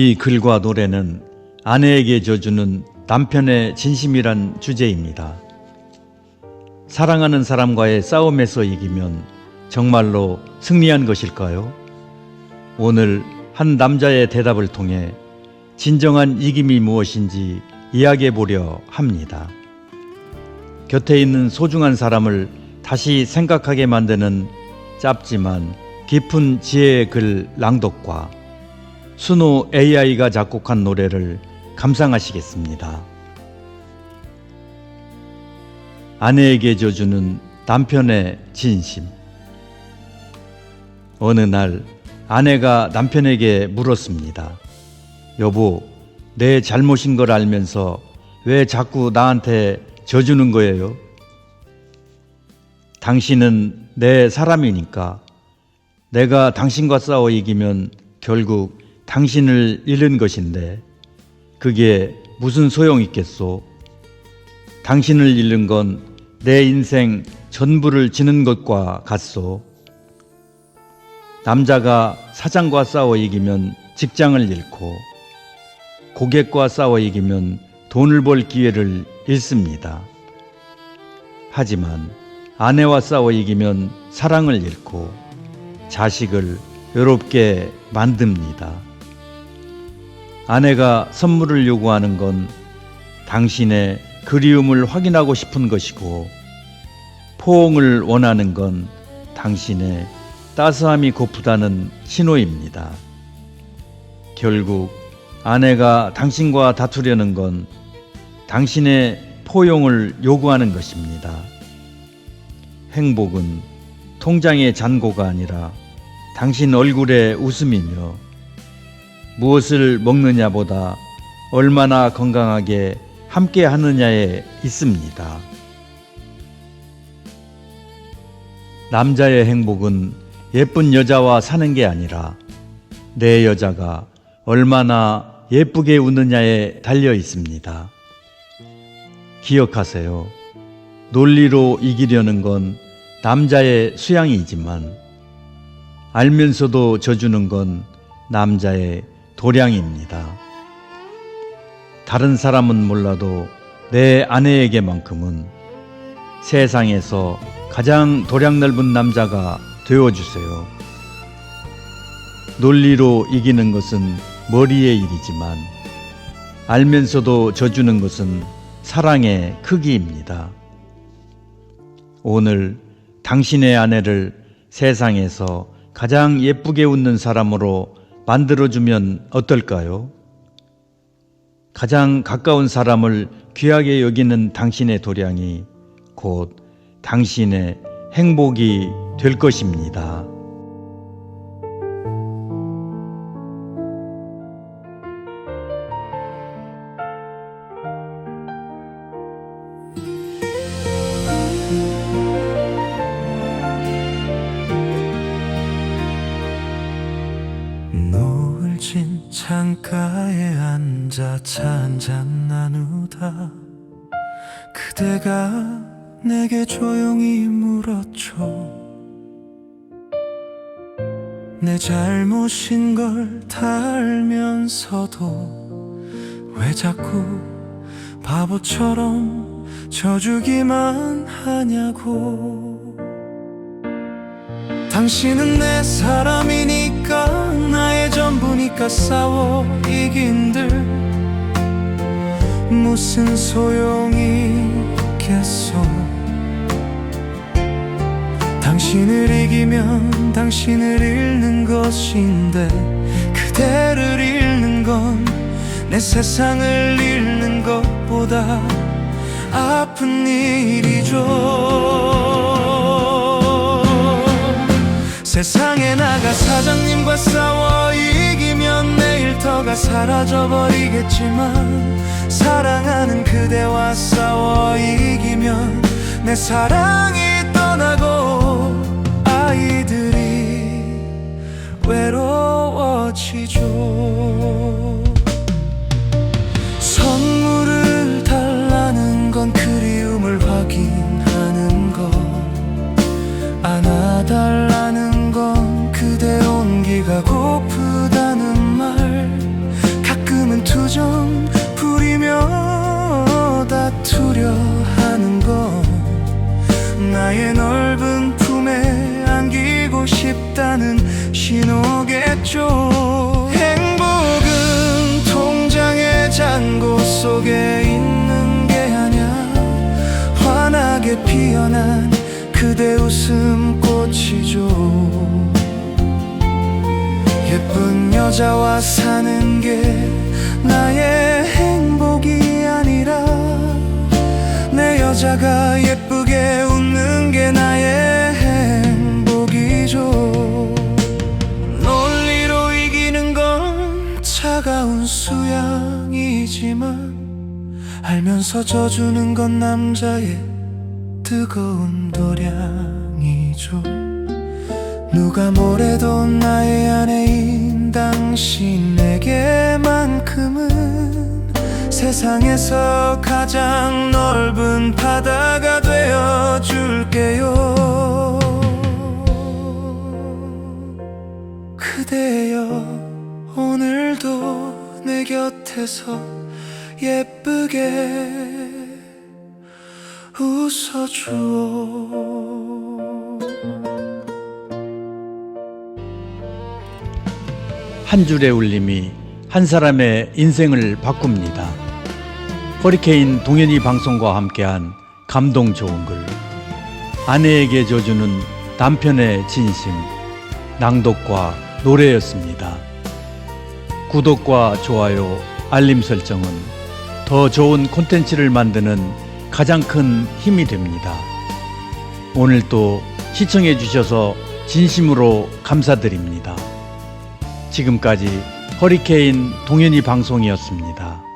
이 글과 노래는 아내에게 져주는 남편의 진심이란 주제입니다. 사랑하는 사람과의 싸움에서 이기면 정말로 승리한 것일까요? 오늘 한 남자의 대답을 통해 진정한 이김이 무엇인지 이야기해 보려 합니다. 곁에 있는 소중한 사람을 다시 생각하게 만드는 짧지만 깊은 지혜의 글 낭독과 순호 AI가 작곡한 노래를 감상하시겠습니다. 아내에게 져주는 남편의 진심. 어느 날 아내가 남편에게 물었습니다. 여보, 내 잘못인 걸 알면서 왜 자꾸 나한테 져주는 거예요? 당신은 내 사람이니까 내가 당신과 싸워 이기면 결국 당신을 잃은 것인데 그게 무슨 소용 있겠소? 당신을 잃는 건 내 인생 전부를 지는 것과 같소. 남자가 사장과 싸워 이기면 직장을 잃고 고객과 싸워 이기면 돈을 벌 기회를 잃습니다. 하지만 아내와 싸워 이기면 사랑을 잃고 자식을 외롭게 만듭니다. 아내가 선물을 요구하는 건 당신의 그리움을 확인하고 싶은 것이고 포옹을 원하는 건 당신의 따스함이 고프다는 신호입니다. 결국 아내가 당신과 다투려는 건 당신의 포용을 요구하는 것입니다. 행복은 통장의 잔고가 아니라 당신 얼굴의 웃음이며 무엇을 먹느냐보다 얼마나 건강하게 함께 하느냐에 있습니다. 남자의 행복은 예쁜 여자와 사는 게 아니라 내 여자가 얼마나 예쁘게 웃느냐에 달려 있습니다. 기억하세요. 논리로 이기려는 건 남자의 수양이지만 알면서도 져주는 건 남자의 도량입니다. 다른 사람은 몰라도 내 아내에게만큼은 세상에서 가장 도량 넓은 남자가 되어주세요. 논리로 이기는 것은 머리의 일이지만 알면서도 져주는 것은 사랑의 크기입니다. 오늘 당신의 아내를 세상에서 가장 예쁘게 웃는 사람으로 만들어주면 어떨까요? 가장 가까운 사람을 귀하게 여기는 당신의 도량이 곧 당신의 행복이 될 것입니다. 앉아 차 한잔 나누다 그대가 내게 조용히 물었죠. 내 잘못인 걸 다 알면서도 왜 자꾸 바보처럼 져주기만 하냐고 당신은 내 사람이니까 나의 전부니까 싸워 이긴들. 무슨 소용이 있겠소 당신을 이기면 당신을 잃는 것인데 그대를 잃는 건 내 세상을 잃는 것보다 아픈 일이죠 세상에 나가 사장님과 싸워 이기면 내 일 터가 사라져버리겠지만 사랑하는 그대와 싸워 이기면 내 사랑이 떠나고 아이들이 외로워지죠 피어난 그대 웃음꽃이죠. 예쁜 여자와 사는 게 나의 행복이 아니라 내 여자가 예쁘게 웃는 게 나의 행복이죠. 논리로 이기는 건 차가운 수양이지만 알면서 져주는 건 남자의 뜨거운 도량이죠. 누가 뭐래도 나의 아내인 당신에게만큼은 세상에서 가장 넓은 바다가 되어 줄게요. 그대여 오늘도 내 곁에서 예쁘게 웃어주오 한 줄의 울림이 한 사람의 인생을 바꿉니다. 허리케인 동현이 방송과 함께한 감동 좋은 글. 아내에게 줘주는 남편의 진심. 낭독과 노래였습니다. 구독과 좋아요, 알림 설정은 더 좋은 콘텐츠를 만드는 가장 큰 힘이 됩니다. 오늘도 시청해 주셔서 진심으로 감사드립니다. 지금까지 허리케인 동현이 방송이었습니다.